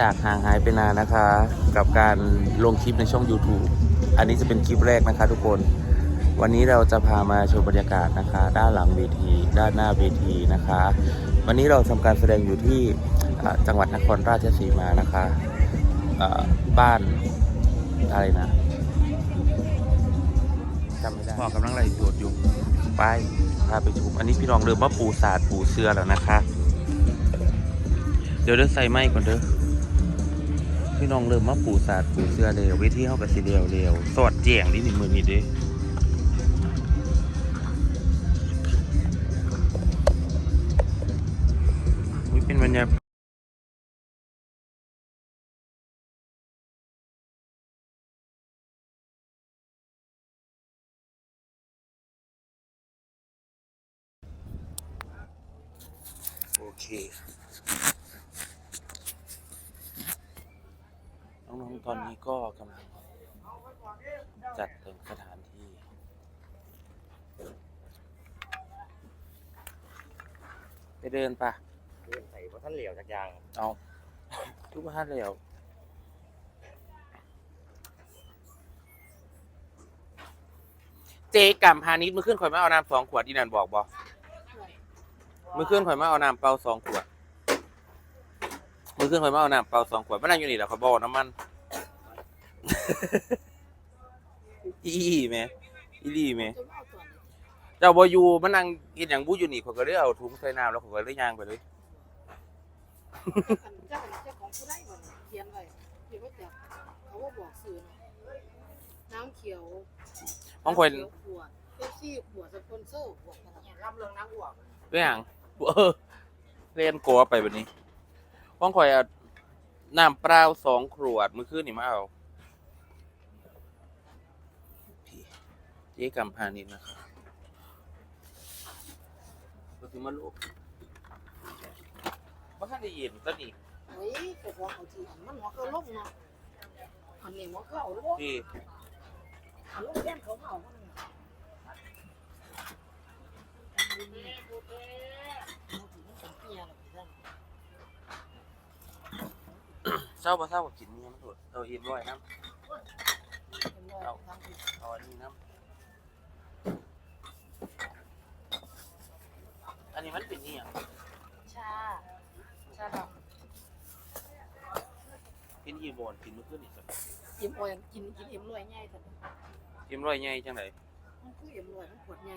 จากห่างหายไปนานนะคะ กับการลงคลิปในช่อง YouTube อันนี้จะเป็นคลิปแรกนะคะทุกคน วันนี้เราจะพามาชมบรรยากาศนะคะ ด้านหลังเวที ด้านหน้าเวทีนะคะ วันนี้เราทำการแสดงอยู่ที่อ่าจังหวัดนครราชสีมานะคะอ่าบ้านอะไรนะจำไม่ได้พ่อกำลังไล่สวดอยู่ไปพาไปชมอันนี้พี่น้องเริ่มว่าปูศาสตร์ปูเสือแล้วนะคะ เดี๋ยวเด้อใส่ไม้ก่อนเด้อ พี่น้องเริ่มมาปูศาสตร์ปูเสือเร็วเวทีเข้ากับสีเร็วเร็วสอดแจงนิดหนึ่งมือนี้เด้อุ๊ยเป็นบรรยากาศโอเค น้องๆตอนนี้ก็กำลังจัดเต็มสถานที่ ไปเดินปะเรื่องใส่เพราะท่านเหลียวจากยางเอา ทุกบ้านแล้วเจกัมพาณิชย์มือขึ้นข่อยมาเอาน้ำสองขวดที่นันบอกบอมือขึ้นข่อยมาเอาน้ำเปล่าสองขวดมือขึ้นข่อยมาเอาน้ำเปล่าสองขวดมันนั่งอยู่นี่แหละข่อยบอกน้ำมัน อีแม่อีดีแม่เจ้าบอยู่มันนั่งกินอย่างบูอยู่นี่ข่อยก็เลยเอาถุงใส่น้ำแล้วข่อยก็เลยย่างไปเลยเจ้าเจ้าของผู้ได้บ่เนี่ยเขียนไว้เขียนไว้แต่เขาว่าบอกสื่อเนาะน้ำเขียวของข่อยน้ำเขียวขวดเอฟซีขวดสปอนเซอร์ขวดขนาดนี้รับเรื่องน้ำอ้วกเรื่องเออเล่นกัวไปแบบนี้ห้องข่อยเอาน้ำเปล่าสองขวดมือคืนนี่มาเอา เจ๊กำพานิดนะครับก็คือมาลูกว่าท่านได้ยินตอนนี้เฮ้ยแต่ของเขาทีอันมันหัวเขาลงเนาะอันนี้หัวเขาลงพี่อันลงแก้มเขาเอามันเนี่ยอันนี้มันถือมันเป็นเปียหรอกท่านเศร้าปะเศร้ากับกินเนี่ยมันโดดเอาเอ็มร้อยน้ำเป็นว่าทางที่เอาอันนี้น้ำอันนี้มันเป็นนี่ยัง ชาชาด เป็นยีโบนกินมือคืนนี่สักอิ่มอ่อยกินกินเอ็มรวยง่ายท่านเอ็มร้อยใหญ่จังไดมันคือเอ็มรวยมันขวดใหญ่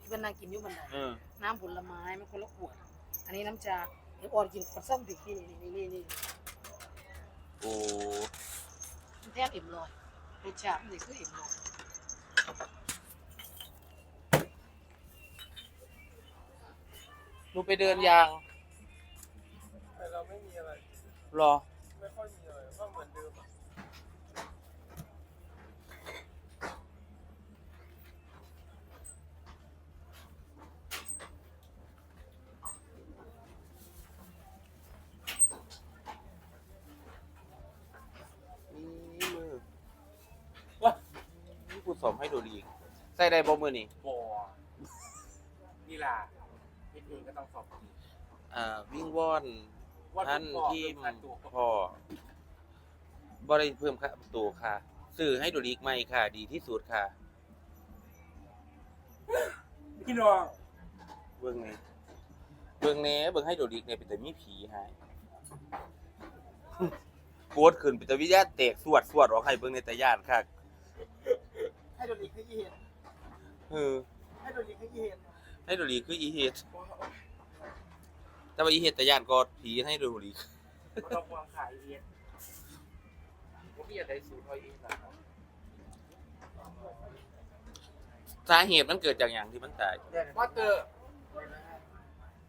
ที่มันนั่งกินอยู่บันไดเออน้ำผลไม้มันคนละขวด อันนี้น้ำชาเดี๋ยวอ่อนกินขวดซ้ำถึงที่นี่นี่นี่นี่โอ้มันแทบเอ็มลอยรสชาติมันนี่คือเอ็มลอยหนูไปเดินยาง แต่เราไม่มีอะไร รอ ไม่ค่อยมีอะไรก็เหมือนเดิมอะ นี่มือว้านี่กู สอมให้ดูดีใส่ได้บ่มือนี่บอนี่ล่ะนิดนึงก็ต้องสอบอ่าวิ่งว่อนว่าท่านทุกที่ข้อเพิ่มขั้นตัวพ่อบ่ได้เพิ่มค่าตัวค่ะสื่อให้ดูดีใหม่ค่ะ ดีที่สุดค่ะ พี่น้องเบิ่งนี่เบิ่งแหน่เบิ่งให้ดูดีเนี่ยเป็นแต่มีผีหาย โกดขึ้นเป็นแต่วิญญาณแตกสวดสวดออกให้เบิ่งในแต่ย่านค่ะ ให้โดนอีกคืออีเห็นเออ ให้โดนอีกคืออีเห็นให้ดูดีคืออีเฮ็ดแต่ว่าอีเฮ็ดแต่ย่านก็ผีให้ดูดีก็ต้องวางขายเองผมอยากได้สูตรเขาเองนะครับสาเหตุมันเกิดจากอย่างที่มันตายว่าเตอร์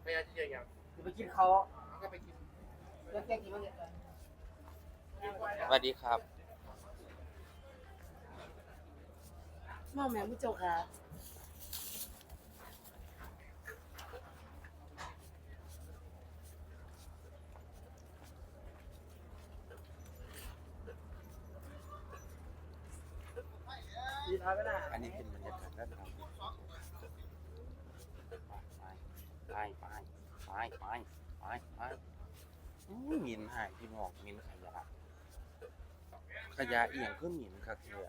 ไม่ใช่ที่อย่างจะไปกินเขาก็ไปกินแล้วแกกินมันเนี่ย สวัสดีครับ มาแม่มุ้เจ้าค่ะดีท้ายก็ได้อันนี้เป็นบรรยากาศด้านหลังไปไปไปไปไปไปไปอื้อหมินหายพี่น้องหมินขยะขยะเอียงคือหมินคักเทือ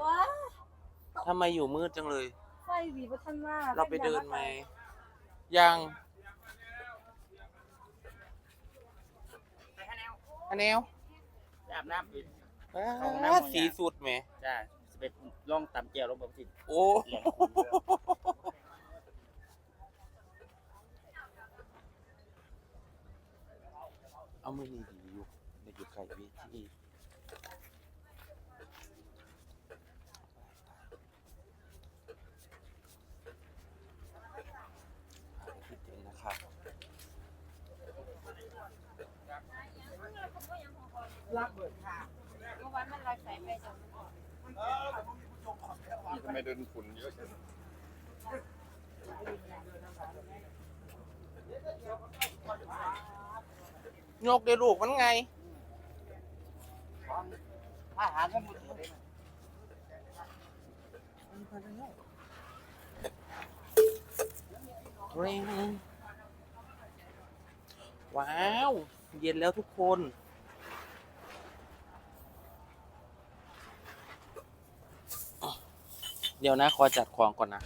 ว้าทำไมอยู่มืดจังเลย ไฟดีบ่ทันมาเราไปเดินไหมยังไปฮะแนวอันแนวอาบน้ำอีกอ้าเอาน้ำวของสียาสุดไหม จ้าจะไปลองตำแก้วลงแบบสิโอ้แหลมเอามือนี่ดีอยู่ในอยู่ไก่เวทีหาที่เต็นท์นะครับ รักเบิดค่ะเมื่อวานมันรักสายไฟจังทำไมเดินฝุ่นเยอะจังยกเดี๋ยวลูกมันไง อาหารทั้งหมดเลยเร่งว้าว เย็นแล้วทุกคน เดี๋ยวนะขอจัดของก่อนนะ